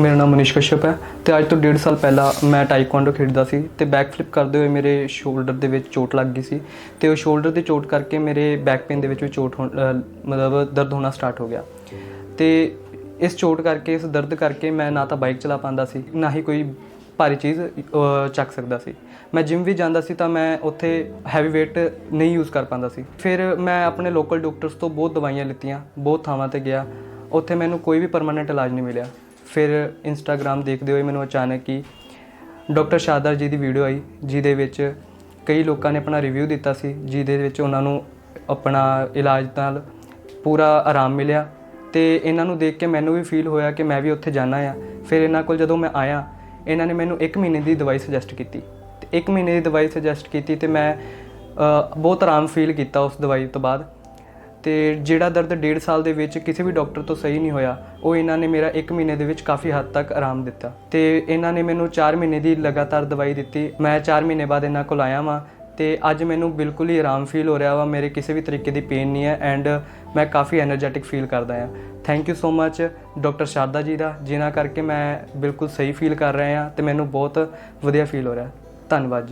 ਮੇਰਾ ਨਾਮ ਮਨੀਸ਼ ਕਸ਼ਯਪ ਹੈ ਤੇ ਅੱਜ ਤੋਂ 1.5 ਸਾਲ ਪਹਿਲਾਂ ਮੈਂ ਟਾਈਕਵਾਂਡੋ ਖੇਡਦਾ ਸੀ ਤੇ ਬੈਕ ਫਲਿਪ ਕਰਦੇ ਹੋਏ ਮੇਰੇ ਸ਼ੋਲਡਰ ਦੇ ਵਿੱਚ ਚੋਟ ਲੱਗ ਗਈ ਸੀ ਤੇ ਉਹ ਸ਼ੋਲਡਰ ਦੀ ਚੋਟ ਕਰਕੇ ਮੇਰੇ ਬੈਕ ਪੇਨ ਦੇ ਵਿੱਚ ਵੀ ਚੋਟ ਹੋਣ- ਮਤਲਬ ਦਰਦ ਹੋਣਾ ਸਟਾਰਟ ਹੋ ਗਿਆ। ਤੇ ਇਸ ਚੋਟ ਕਰਕੇ, ਇਸ ਦਰਦ ਕਰਕੇ ਮੈਂ ਨਾ ਤਾਂ ਬਾਈਕ ਚਲਾ ਪਾਉਂਦਾ ਸੀ, ਨਾ ਹੀ ਕੋਈ ਭਾਰੀ ਚੀਜ਼ ਚੱਕ ਸਕਦਾ ਸੀ। ਮੈਂ ਜਿਮ ਵੀ ਜਾਂਦਾ ਸੀ ਤਾਂ ਮੈਂ ਉੱਥੇ ਹੈਵੀ weight ਨਹੀਂ ਯੂਜ਼ ਕਰ ਪਾਉਂਦਾ ਸੀ। ਫਿਰ ਮੈਂ ਆਪਣੇ ਲੋਕਲ ਡਾਕਟਰਸ ਤੋਂ ਬਹੁਤ ਦਵਾਈਆਂ ਲਿੱਤੀਆਂ, ਬਹੁਤ ਥਾਵਾਂ ਤੇ ਗਿਆ। ਉੱਥੇ ਮੈਨੂੰ ਕੋਈ ਵੀ ਪਰਮਾਨੈਂਟ ਇਲਾਜ ਨਹੀਂ ਮਿਲਿਆ। ਫਿਰ ਇੰਸਟਾਗ੍ਰam ਦੇਖਦੇ ਹੋਏ ਮੈਨੂੰ ਅਚਾਨਕ ਹੀ ਡਾਕਟਰ ਸ਼ਾਦਰ ਜੀ ਦੀ ਵੀਡੀਓ ਆਈ, ਜਿਹਦੇ ਵਿੱਚ ਕਈ ਲੋਕਾਂ ਨੇ ਆਪਣਾ ਰਿਵਿਊ ਦਿੱਤਾ ਸੀ, ਜਿਹਦੇ ਵਿੱਚ ਉਹਨਾਂ ਨੂੰ ਆਪਣਾ ਇਲਾਜ ਨਾਲ ਪੂਰਾ ਆਰਾਮ ਮਿਲਿਆ ਤੇ ਇਹਨਾਂ ਨੂੰ ਦੇਖ ਕੇ ਮੈਨੂੰ ਵੀ ਫੀਲ ਹੋਇਆ ਕਿ ਮੈਂ ਵੀ ਉੱਥੇ ਜਾਣਾ ਆ। ਫਿਰ ਇਹਨਾਂ ਕੋਲ ਜਦੋਂ ਮੈਂ ਆਇਆ, ਇਹਨਾਂ ਨੇ ਮੈਨੂੰ 1 ਮਹੀਨੇ ਦੀ ਦਵਾਈ ਸੁਜੈਸਟ ਕੀਤੀ। ਤੇ 1 ਮਹੀਨੇ ਦੀ ਦਵਾਈ ਸੁਜੈਸਟ ਕੀਤੀ ਤੇ ਮੈਂ ਬਹੁਤ ਆਰਾਮ ਫੀਲ ਕੀਤਾ ਉਸ ਦਵਾਈ ਤੋਂ ਬਾਅਦ। ਤੇ ਜਿਹੜਾ ਦਰਦ ਡੇਢ ਸਾਲ ਦੇ ਵਿੱਚ ਕਿਸੇ ਵੀ ਡਾਕਟਰ ਤੋਂ ਸਹੀ ਨਹੀਂ ਹੋਇਆ, ਉਹ ਇਹਨਾਂ ਨੇ ਮੇਰਾ 1 ਮਹੀਨੇ ਦੇ ਵਿੱਚ ਕਾਫੀ ਹੱਦ ਤੱਕ ਆਰਾਮ ਦਿੱਤਾ। ਤੇ ਇਹਨਾਂ ਨੇ ਮੈਨੂੰ 4 ਮਹੀਨੇ ਦੀ ਲਗਾਤਾਰ ਦਵਾਈ ਦਿੱਤੀ। ਮੈਂ 4 ਮਹੀਨੇ ਬਾਅਦ ਇਹਨਾਂ ਕੋਲ ਆਇਆ ਵਾਂ ਤੇ ਅੱਜ ਮੈਨੂੰ ਬਿਲਕੁਲ ਹੀ ਆਰਾਮ ਫੀਲ ਹੋ ਰਿਹਾ ਵਾ, ਮੇਰੇ ਕਿਸੇ ਵੀ ਤਰੀਕੇ ਦੀ ਪੇਨ ਨਹੀਂ ਹੈ ਐਂਡ ਮੈਂ ਕਾਫੀ એનર્ਜੈਟਿਕ ਫੀਲ ਕਰਦਾ ਹਾਂ। Thank you so much doctor Sharda ji ਦਾ, ਜਿਨ੍ਹਾਂ ਕਰਕੇ ਮੈਂ ਬਿਲਕੁਲ ਸਹੀ ਫੀਲ ਕਰ ਰਿਹਾ ਹਾਂ ਤੇ ਮੈਨੂੰ ਬਹੁਤ ਵਧੀਆ ਫੀਲ ਹੋ ਰਿਹਾ। ਧੰਨਵਾਦ ਜੀ।